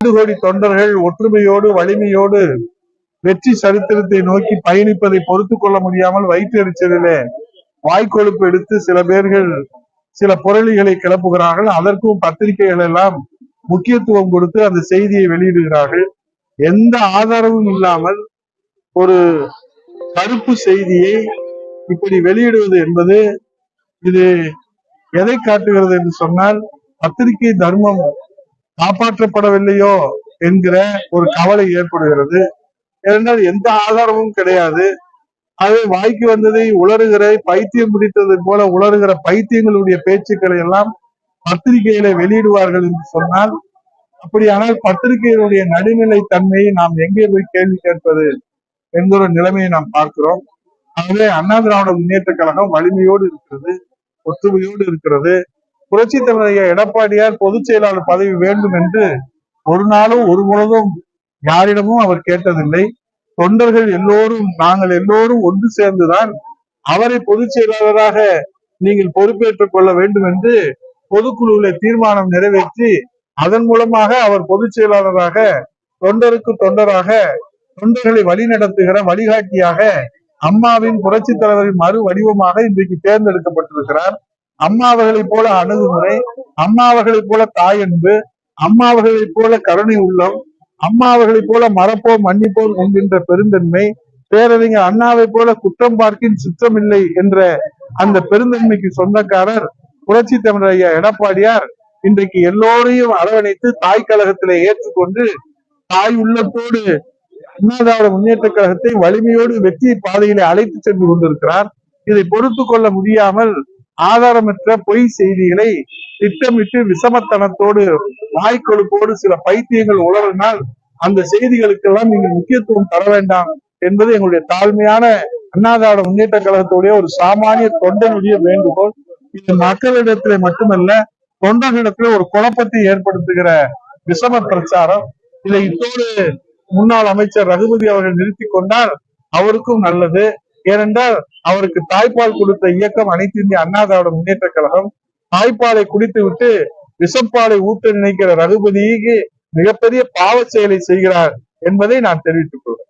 கோடி தொண்டர்கள் ஒற்றுமையோடு வலிமையோடு வெற்றி சரித்திரத்தை நோக்கி பயணிப்பதை பொறுத்து கொள்ள முடியாமல் வயிற்றெரிச்சலிலே வாய்க்கொழுப்பு எடுத்து சில பேர்கள் சில புரளிகளை கிளப்புகிறார்கள். அதற்கும் பத்திரிகைகள் எல்லாம் முக்கியத்துவம் கொடுத்து அந்த செய்தியை வெளியிடுகிறார்கள். எந்த ஆதாரமும் இல்லாமல் ஒரு கருப்பு செய்தியை இப்படி வெளியிடுவது என்பது இது எதை காட்டுகிறது என்று சொன்னால் பத்திரிகை தர்மம் காப்பாற்றப்படவில்லையோ என்கிற ஒரு கவலை ஏற்படுகிறது. ஏனென்றால் எந்த ஆதாரமும் கிடையாது. அது வாய்க்கு வந்ததை உளறுகிற பைத்தியம் பிடித்தது போல உளறுகிற பைத்தியங்களுடைய பேச்சுக்களை எல்லாம் பத்திரிகையில வெளியிடுவார்கள் என்று சொன்னால் அப்படியானால் பத்திரிகையினுடைய நடுநிலை தன்மையை நாம் எங்கே போய் கேள்வி கேட்பது என்கிற நிலைமையை நாம் பார்க்கிறோம். ஆகவே அண்ணா திராவிட முன்னேற்ற கழகம் வலிமையோடு இருக்கிறது ஒற்றுமையோடு இருக்கிறது. புரட்சி தலைவர் எடப்பாடியார் பொதுச் செயலாளர் பதவி வேண்டும் என்று ஒரு நாளும் ஒரு பொழுதும் யாரிடமும் அவர் கேட்டதில்லை. தொண்டர்கள் எல்லோரும் நாங்கள் எல்லோரும் ஒன்று சேர்ந்துதான் அவரை பொதுச் செயலாளராக நீங்கள் பொறுப்பேற்றுக் கொள்ள வேண்டும் என்று பொதுக்குழுவில தீர்மானம் நிறைவேற்றி அதன் மூலமாக அவர் பொதுச் செயலாளராக தொண்டருக்கு தொண்டராக தொண்டர்களை வழிநடத்துகிற வழிகாட்டியாக அம்மாவின் புரட்சி தலைவரின் மறு வடிவமாக இன்றைக்கு தேர்ந்தெடுக்கப்பட்டிருக்கிறார். அம்மாவர்களைப் போல அணுகுமுறை அம்மாவர்களைப் போல தாயன்பு அம்மாவர்களைப் போல கருணை உள்ளம் அம்மாவர்களைப் போல மறப்போம் மன்னிப்போம் என்கின்ற பெருந்தன்மை பேரறிஞர் அண்ணாவை போல குற்றம் பார்க்கின் சுற்றமில்லை என்ற அந்த பெருந்தன்மைக்கு சொந்தக்காரர் புரட்சி தமிழர் ஐயா எடப்பாடியார் இன்றைக்கு எல்லோரையும் அரவணைத்து தாய் கழகத்திலே ஏற்றுக்கொண்டு தாய் உள்ளத்தோடு அண்ணாதார முன்னேற்ற கழகத்தை வலிமையோடு வெற்றி பாதையிலே அழைத்து சென்று கொண்டிருக்கிறார். இதை பொறுத்து கொள்ள முடியாமல் ஆதாரமற்ற பொய் செய்திகளை திட்டமிட்டு விஷமத்தனத்தோடு வாய்க்கொழுப்போடு சில பைத்தியங்கள் உளறினால் அந்த செய்திகளுக்கெல்லாம் நீங்கள் முக்கியத்துவம் தர வேண்டாம் என்பது எங்களுடைய தாழ்மையான அண்ணா முன்னேற்ற கழகத்துடைய ஒரு சாமானிய தொண்டனுடைய வேண்டுகோள். இது மக்களிடத்துல மட்டுமல்ல தொண்டர்களிடத்துல ஒரு குழப்பத்தை ஏற்படுத்துகிற விஷம பிரச்சாரம். இதை இத்தோடு முன்னாள் அமைச்சர் ரகுபதி அவர்கள் நிறுத்தி கொண்டால் அவருக்கும் நல்லது. ஏனென்றால் அவருக்கு தாய்ப்பால் கொடுத்த இயக்கம் அனைத்து இந்திய அண்ணா திராவிட முன்னேற்ற கழகம் தாய்ப்பாலை குடித்து விட்டு விஷப்பாலை ஊட்ட நினைக்கிற ரகுபதிக்கு மிகப்பெரிய பாவ செயலை செய்கிறார் என்பதை நான் தெரிவித்துக் கொள்கிறேன்.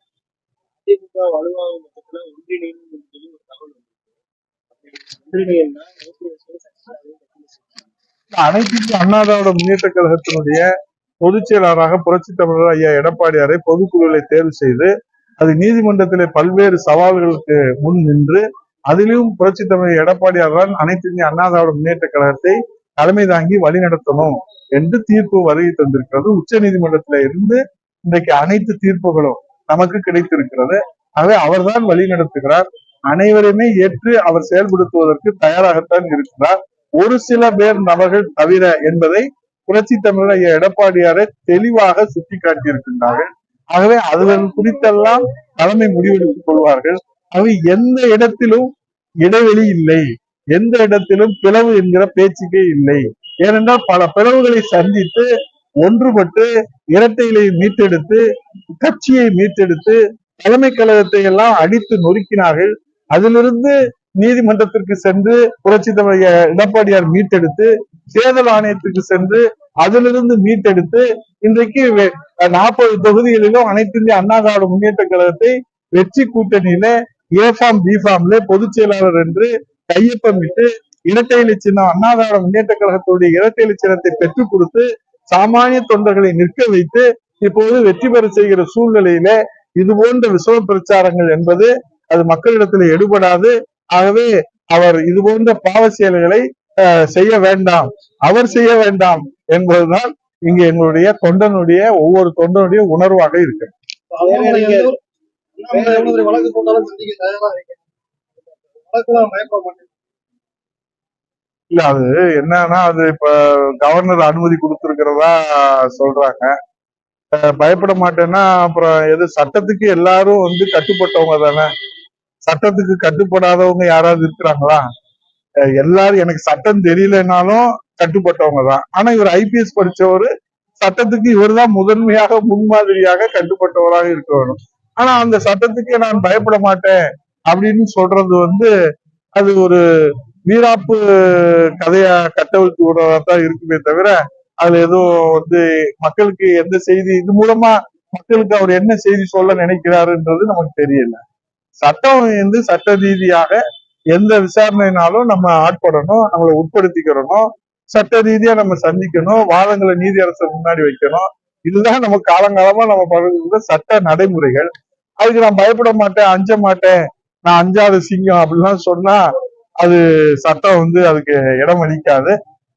அனைத்து அண்ணா திராவிட முன்னேற்ற கழகத்தினுடைய பொதுச் செயலாளராக புரட்சி தமிழர் ஐயா எடப்பாடியாரை பொதுக்குழுவை தேர்வு செய்து அது நீதிமன்றத்திலே பல்வேறு சவால்களுக்கு முன் நின்று அதிலும் புரட்சி தமிழர் எடப்பாடியார் தான் அனைத்து இந்திய அண்ணா திராவிட முன்னேற்ற கழகத்தை தலைமை தாங்கி வழிநடத்தணும் என்று தீர்ப்பு வருகை தந்திருக்கிறது. உச்ச நீதிமன்றத்தில இருந்து இன்றைக்கு அனைத்து தீர்ப்புகளும் நமக்கு கிடைத்திருக்கிறது. ஆகவே அவர்தான் வழி நடத்துகிறார். அனைவரையுமே ஏற்று அவர் செயல்படுத்துவதற்கு தயாராகத்தான் இருக்கிறார். ஒரு சில பேர் நபர்கள் தவிர என்பதை புரட்சி தமிழர் எடப்பாடியாரை தெளிவாக சுட்டிக்காட்டியிருக்கின்றார்கள். ஆகவே அதன் குறித்தெல்லாம் தலைமை முடிவெடுத்துக் கொள்வார்கள். ஆகவே எந்த இடத்திலும் இடைவெளி இல்லை. எந்த இடத்திலும் பிளவு என்கிற பேச்சுக்கே இல்லை. ஏனென்றால் பல பிளவுகளை சந்தித்து ஒன்றுபட்டு இரட்டைகளை மீட்டெடுத்து கட்சியை மீட்டெடுத்து தலைமை கழகத்தை எல்லாம் அடித்து நொறுக்கினார்கள். அதிலிருந்து நீதிமன்றத்திற்கு சென்று புரட்சி தலைவர் எடப்பாடியார் மீட்டெடுத்து தேர்தல் ஆணையத்துக்கு சென்று அதிலிருந்து மீட்டெடுத்து இன்றைக்கு நாற்பது தொகுதிகளிலும் அனைத்து இந்திய அண்ணா திராவிட முன்னேற்ற கழகத்தை வெற்றி கூட்டணியில ஏ ஃபார்ம் பி ஃபார்ம்ல பொதுச் செயலாளர் என்று கையொப்பமிட்டு இரட்டை இலை சின்னம் அண்ணா திராவிட முன்னேற்ற கழகத்துடைய இரட்டை இலை சின்னத்தை பெற்றுக் கொடுத்து சாமானிய தொண்டர்களை நிற்க வைத்து இப்போது வெற்றி பெற செய்கிற சூழ்நிலையில இது போன்ற விசவ பிரச்சாரங்கள் என்பது அது மக்களிடத்தில் எடுபடாது. ஆகவே அவர் இது போன்ற பாவ செயல்களை செய்ய வேண்டாம். அவர் செய்ய வேண்டாம் என்பதுதான் இங்கு எங்களுடைய தொண்டனுடைய ஒவ்வொரு தொண்டனுடைய உணர்வாக இருக்கு. இல்ல அது என்னன்னா அது இப்ப கவர்னர் அனுமதி கொடுத்திருக்கிறதா சொல்றாங்க. பயப்பட மாட்டேன்னா அப்புறம் எது சட்டத்துக்கு எல்லாரும் வந்து கட்டுப்பட்டவங்க தானே? சட்டத்துக்கு கட்டுப்படாதவங்க யாராவது இருக்கிறாங்களா? எல்லாரும் எனக்கு சட்டம் தெரியலனாலும் கட்டுப்பட்டவங்க தான். ஆனா இவர் ஐபிஎஸ் படிச்சவரு சட்டத்துக்கு இவர்தான் முதன்மையாக முன்மாதிரியாக கட்டுப்பட்டவராக இருக்க வேணும் ஆனா அந்த சட்டத்துக்கே நான் பயப்பட மாட்டேன் அப்படின்னு சொல்றது வந்து அது ஒரு வீராப்பு கதையா கட்டவிழ்த்து விடுறதா தான் இருக்குமே தவிர அதுல எதுவும் வந்து மக்களுக்கு எந்த செய்தி இது மூலமா மக்களுக்கு அவர் என்ன செய்தி சொல்ல நினைக்கிறாருன்றது நமக்கு தெரியல. சட்டம் வந்து சட்ட ரீதியாக எந்த விசாரணைனாலும் நம்ம ஆட்படணும் நம்மளை உட்படுத்திக்கிறணும் சட்ட ரீதியா நம்ம சந்திக்கணும் வாதங்களை நீதியரசர் முன்னாடி வைக்கணும். இதுதான் நம்ம காலங்காலமா நம்ம பழகிற சட்ட நடைமுறைகள். அதுக்கு நான் பயப்பட மாட்டேன் அஞ்ச மாட்டேன். நான் அஞ்சாத சிங்கம் அப்படிலாம் சொன்னா அது சட்டம் வந்து அதுக்கு இடம் அளிக்காது.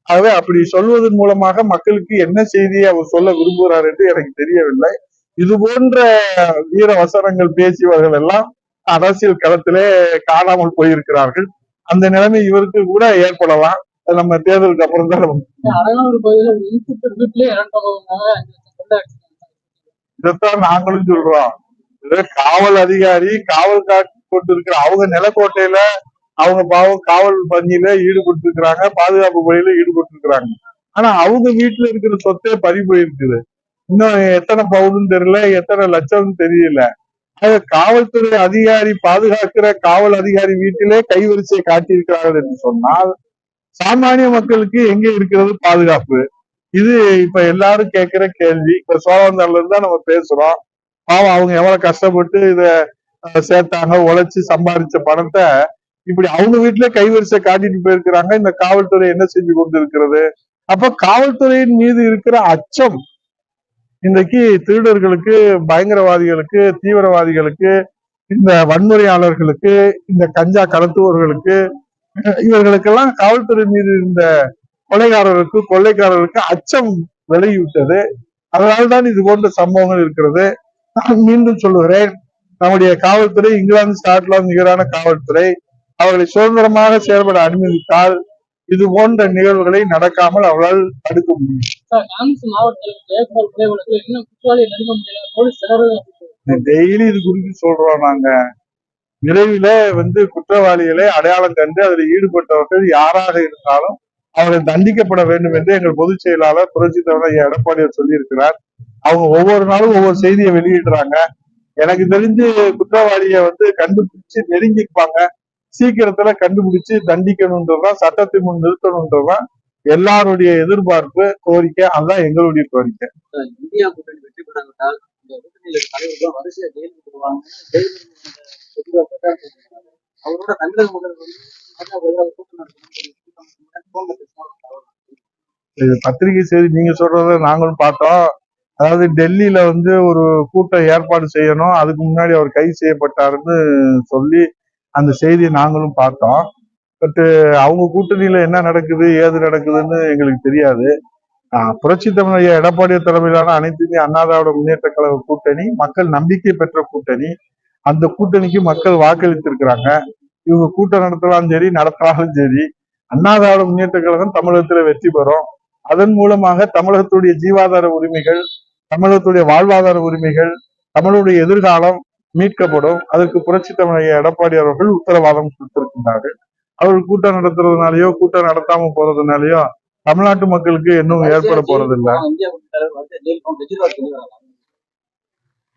ஆகவே அப்படி சொல்வதன் மூலமாக மக்களுக்கு என்ன செய்தியை அவர் சொல்ல விரும்புகிறார் என்று எனக்கு தெரியவில்லை. இது போன்ற வீர வசனங்கள் பேசியவர்கள் எல்லாம் அரசியல் களத்திலே காணாமல் போயிருக்கிறார்கள். அந்த நிலைமை இவருக்கு கூட ஏற்படலாம். நம்ம தேர்தலுக்கு அப்புறம் தான் இதைத்தான் நாங்களும் சொல்றோம். காவல் அதிகாரி காவல் காத்து கொண்டிருக்கிற அவங்க நிலக்கோட்டையில அவங்க பாவம் காவல் பணியில ஈடுபட்டு இருக்கிறாங்க பாதுகாப்பு பணியில ஈடுபட்டு இருக்கிறாங்க ஆனா அவங்க வீட்டுல இருக்கிற சொத்தே பறி போயிருக்குது இன்னும் எத்தனை பவுன்னு தெரியல எத்தனை லட்சம்னு தெரியல. காவல்துறை அதிகாரி பாதுகாக்கிற காவல் அதிகாரி வீட்டிலே கைவரிசையை காட்டியிருக்கிறார்கள் என்று சொன்னால் சாமானிய மக்களுக்கு எங்க இருக்கிறது பாதுகாப்பு? இது இப்ப எல்லாரும் கேட்கிற கேள்வி. இப்ப சோழவந்தார்ல தான் நம்ம பேசுறோம். பாவம் அவங்க எவ்வளவு கஷ்டப்பட்டு இத சேர்த்தாங்க உழைச்சு சம்பாதிச்ச பணத்தை. இப்படி அவங்க வீட்டுல கைவரிசை காட்டிட்டு போயிருக்கிறாங்க. இந்த காவல்துறை என்ன செஞ்சு கொண்டு இருக்கிறது அப்ப காவல்துறையின் மீது இருக்கிற அச்சம் இன்றைக்கு திருடர்களுக்கு பயங்கரவாதிகளுக்கு தீவிரவாதிகளுக்கு இந்த வன்முறையாளர்களுக்கு இந்த கஞ்சா கடத்துவோர்களுக்கு இவர்களுக்கெல்லாம் காவல்துறை மீது இருந்த கொலைகாரர்களுக்கு கொள்ளைக்காரருக்கு அச்சம் விலகிவிட்டது அதனால்தான் இது போன்ற சம்பவங்கள் இருக்கிறது. நான் மீண்டும் சொல்லுகிறேன் நம்முடைய காவல்துறை இங்கிலாந்து ஸ்காட்லாந்து நிகரான காவல்துறை அவர்களை சுதந்திரமாக செயல்பட அனுமதித்தால் இது போன்ற நிகழ்வுகளை நடக்காமல் அவர்களால் தடுக்க முடியும். டெய்லி இது குறித்து சொல்றோம் நாங்க. விரைவில் வந்து குற்றவாளிகளை அடையாளம் கண்டு அதில் ஈடுபட்டவர்கள் யாராக இருந்தாலும் அவர்கள் தண்டிக்கப்பட வேண்டும் என்று எங்கள் பொதுச் செயலாளர் புரட்சி தலைவர் எடப்பாடியார் சொல்லியிருக்கிறார். அவங்க ஒவ்வொரு நாளும் ஒவ்வொரு செய்தியை வெளியிடுறாங்க. எனக்கு தெரிஞ்சு குற்றவாளியை வந்து கண்டுபிடிச்சு நெருங்கிப்பாங்க. சீக்கிரத்துல கண்டுபிடிச்சு தண்டிக்கணுன்றதுதான் சட்டத்தை முன் நிறுத்தணுன்றதுதான் எல்லாருடைய எதிர்பார்ப்பு கோரிக்கை அதுதான் எங்களுடைய கோரிக்கை. இந்தியா கூட்டணி வெற்றி பெறாவிட்டால் இந்த கூட்டணியில் இருக்க தலைவர்கள் வரிசையா ஜெயிலுக்கு போடுவாங்க ஜெயிலுக்கு சொல்லியிருக்காங்க அவரோட தமிழக முதல்வர் பத்திரிகை செய்தி நீங்க சொல்றத நாங்களும் பார்த்தோம். அதாவது டெல்லியில வந்து ஒரு கூட்டம் ஏற்பாடு செய்யணும். அதுக்கு முன்னாடி அவர் கைது செய்யப்பட்டாருன்னு சொல்லி அந்த செய்தியை நாங்களும் பார்த்தோம். பட்டு uh, அவங்க கூட்டணியில என்ன நடக்குது ஏது நடக்குதுன்னு எங்களுக்கு தெரியாது. ஆஹ் புரட்சி தமிழ் ஐயா எடப்பாடி தலைமையிலான அனைத்து இந்திய அண்ணா முன்னேற்ற கழக கூட்டணி மக்கள் நம்பிக்கை பெற்ற கூட்டணி. அந்த கூட்டணிக்கு மக்கள் வாக்களித்திருக்கிறாங்க. இவங்க கூட்டம் நடத்தலாம் சரி நடத்தினாலும் சரி அண்ணாதாவோட முன்னேற்ற கழகம் தமிழகத்துல வெற்றி பெறும். அதன் மூலமாக தமிழகத்துடைய ஜீவாதார உரிமைகள் தமிழகத்துடைய வாழ்வாதார உரிமைகள் தமிழுடைய எதிர்காலம் மீட்கப்படும். அதற்கு புரட்சி தமிழைய எடப்பாடி அவர்கள் உத்தரவாதம் கொடுத்திருக்கின்றார்கள். அவர்கள் கூட்டம் நடத்துறதுனாலயோ கூட்டம் நடத்தாம போறதுனாலயோ தமிழ்நாட்டு மக்களுக்கு இன்னும் ஏற்பட போறதில்லை. இல்ல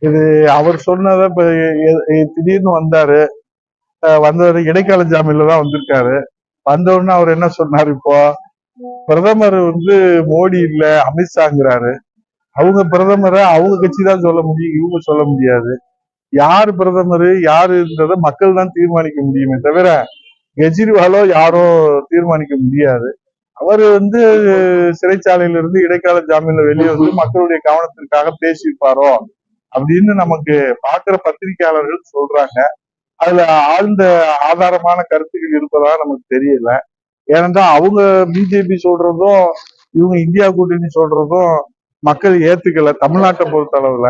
இது அவர் சொன்னதை இப்ப திடீர்னு வந்தாரு. வந்தவர் இடைக்கால ஜாமீன்ல தான் வந்திருக்காரு. வந்த உடனே அவர் என்ன சொன்னாரு இப்போ? பிரதமர் வந்து மோடி இல்ல அமித்ஷாங்கிறாரு. அவங்க பிரதமரை அவங்க கட்சி தான் சொல்ல முடியும் இவங்க சொல்ல முடியாது. யார் பிரதமர் யாருன்றதை மக்கள் தான் தீர்மானிக்க முடியுமே தவிர கெஜ்ரிவாலோ யாரோ தீர்மானிக்க முடியாது. அவர் வந்து சிறைச்சாலையில இருந்து இடைக்கால ஜாமீன்ல வெளியே வந்து மக்களுடைய கவனத்திற்காக பேசியிருப்பாரோ அப்படின்னு நமக்கு பாக்குற பத்திரிகையாளர்கள் சொல்றாங்க. அதுல ஆழ்ந்த ஆதாரமான கருத்துக்கள் இருப்பதா நமக்கு தெரியல. ஏனென்றால் அவங்க பிஜேபி சொல்றதும் இவங்க இந்தியா கூட்டணி சொல்றதும் மக்கள் ஏத்துக்கல தமிழ்நாட்டை பொறுத்த அளவுல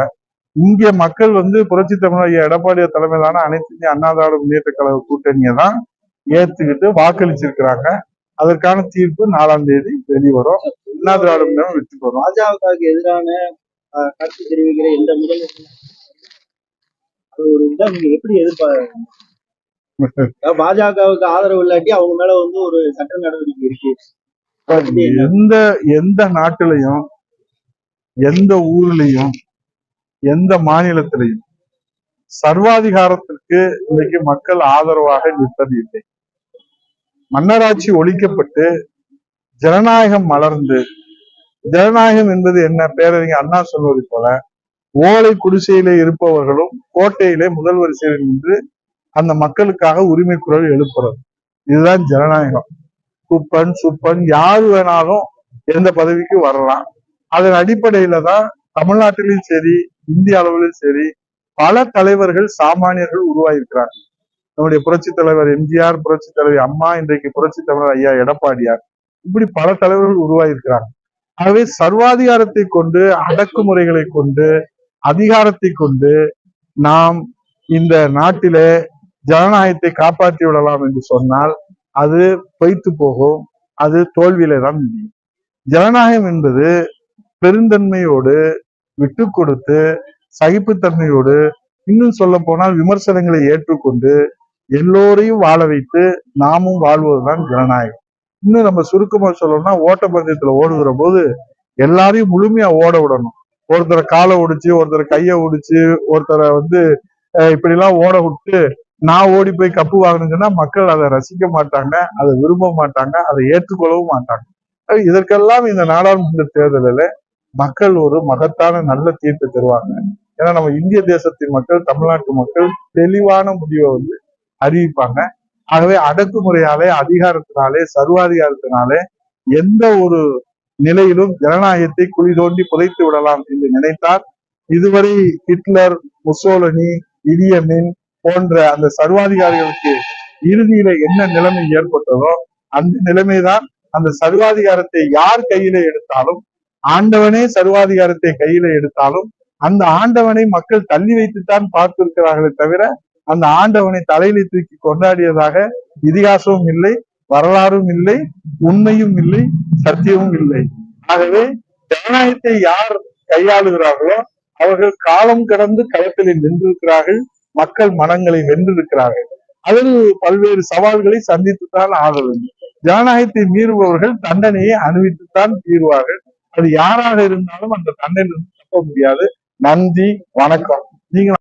இங்க மக்கள் வந்து புரட்சி தமிழ் எடப்பாடிய தலைமையிலான அனைத்து இந்திய முன்னேற்ற கழக கூட்டணியை தான் ஏத்துக்கிட்டு வாக்களிச்சிருக்கிறாங்க. அதற்கான தீர்ப்பு நாலாம் தேதி வெளிவரும். அண்ணா திராவிட முன்னேற்றம் வெற்றி பெறும். பாஜகவுக்கு எதிரான கருத்து தெரிவிக்கிற எந்த முதல்வர் அது ஒரு இதா நீங்க எப்படி எதிர்பார்க்க பாஜகவுக்கு ஆதரவு இல்லாட்டி அவங்க மேல வந்து ஒரு சட்ட நடவடிக்கை இருக்கு. எந்த எந்த நாட்டிலையும் எந்த ஊர்லயும் எந்த மாநிலத்திலையும் சர்வாதிகாரத்திற்கு இன்னைக்கு மக்கள் ஆதரவாக நிற்பது இல்லை மன்னராட்சி ஒழிக்கப்பட்டு ஜனநாயகம் மலர்ந்து ஜனநாயகம் என்பது என்ன? பேரறிஞர் அண்ணா சொல்வது போல ஓலை குடிசையிலே இருப்பவர்களும் கோட்டையிலே முதல் வரிசையில் நின்று அந்த மக்களுக்காக உரிமை குரல் எழுப்புறது. இதுதான் ஜனநாயகம். குப்பன் சுப்பன் யார் வேணாலும் எந்த பதவிக்கு வரலாம். அதன் அடிப்படையில தான் தமிழ்நாட்டிலும் சரி இந்திய அளவிலும் சரி பல தலைவர்கள் சாமானியர்கள் உருவாயிருக்கிறாங்க நம்முடைய புரட்சி தலைவர் எம்ஜிஆர் புரட்சி தலைவர் அம்மா இன்றைக்கு புரட்சி தலைவர் ஐயா எடப்பாடியார். இப்படி பல தலைவர்கள் உருவாயிருக்கிறாங்க ஆகவே சர்வாதிகாரத்தை கொண்டு அடக்குமுறைகளை கொண்டு அதிகாரத்தை கொண்டு நாம் இந்த நாட்டிலே ஜனநாயகத்தை காப்பாற்றி விடலாம் என்று சொன்னால் அது பொய்த்து போகும் அது தோல்வியில தான் முடியும். ஜனநாயகம் என்பது பெருந்தன்மையோடு விட்டு கொடுத்து சகிப்புத்தன்மையோடு இன்னும் சொல்ல போனால் விமர்சனங்களை ஏற்றுக்கொண்டு எல்லோரையும் வாழ வைத்து நாமும் வாழ்வதுதான் ஜனநாயகம். இன்னும் நம்ம சுருக்கமா சொல்லணும்னா ஓட்டப்பந்தயத்துல ஓடுகிற போது எல்லாரையும் முழுமையா ஓட விடணும். ஒருத்தரை காலை ஒடிச்சு ஒருத்தரை கையை ஒடிச்சு ஒருத்தரை வந்து இப்படி இப்படிலாம் ஓட விட்டு நான் ஓடி போய் கப்பு வாங்கணும்னு சொன்னா மக்கள் அதை ரசிக்க மாட்டாங்க அதை விரும்ப மாட்டாங்க அதை ஏற்றுக்கொள்ளவும் மாட்டாங்க. இதற்கெல்லாம் இந்த நாடாளுமன்ற தேர்தலில் மக்கள் ஒரு மகத்தான நல்ல தீர்ப்பு தருவாங்க. ஏன்னா நம்ம இந்திய தேசத்தின் மக்கள் தமிழ்நாட்டு மக்கள் தெளிவான முடிவை வந்து அறிவிப்பாங்க. ஆகவே அடக்குமுறையாலே அதிகாரத்தினாலே சர்வாதிகாரத்தினாலே எந்த ஒரு நிலையிலும் ஜனநாயகத்தை குழி தோண்டி புதைத்து விடலாம் என்று நினைத்தார் இதுவரை ஹிட்லர் முசோலனி இடியமின் போன்ற அந்த சர்வாதிகாரிகளுக்கு இறுதியில என்ன நிலைமை ஏற்பட்டதோ அந்த நிலைமைதான் அந்த சர்வாதிகாரத்தை யார் கையில எடுத்தாலும் ஆண்டவனே சர்வாதிகாரத்தை கையில எடுத்தாலும் அந்த ஆண்டவனை மக்கள் தள்ளி வைத்துத்தான் பார்த்திருக்கிறார்களே தவிர அந்த ஆண்டவனை தலையில தூக்கி கொண்டாடியதாக இதிகாசமும் இல்லை வரலாறும் இல்லை உண்மையும் இல்லை சத்தியமும் இல்லை. ஆகவே ஜனநாயகத்தை யார் கையாளுகிறார்களோ அவர்கள் காலம் கடந்து களத்தில் நின்றிருக்கிறார்கள் மக்கள் மனங்களை வென்றிருக்கிறார்கள். அதில் பல்வேறு சவால்களை சந்தித்துத்தான் ஆக வேண்டும் ஜனநாயகத்தை மீறுபவர்கள் தண்டனையை அனுபவித்துத்தான் தீர்வார்கள். அது யாராக இருந்தாலும் அந்த தண்டனை தப்ப முடியாது. நன்றி வணக்கம். நீங்க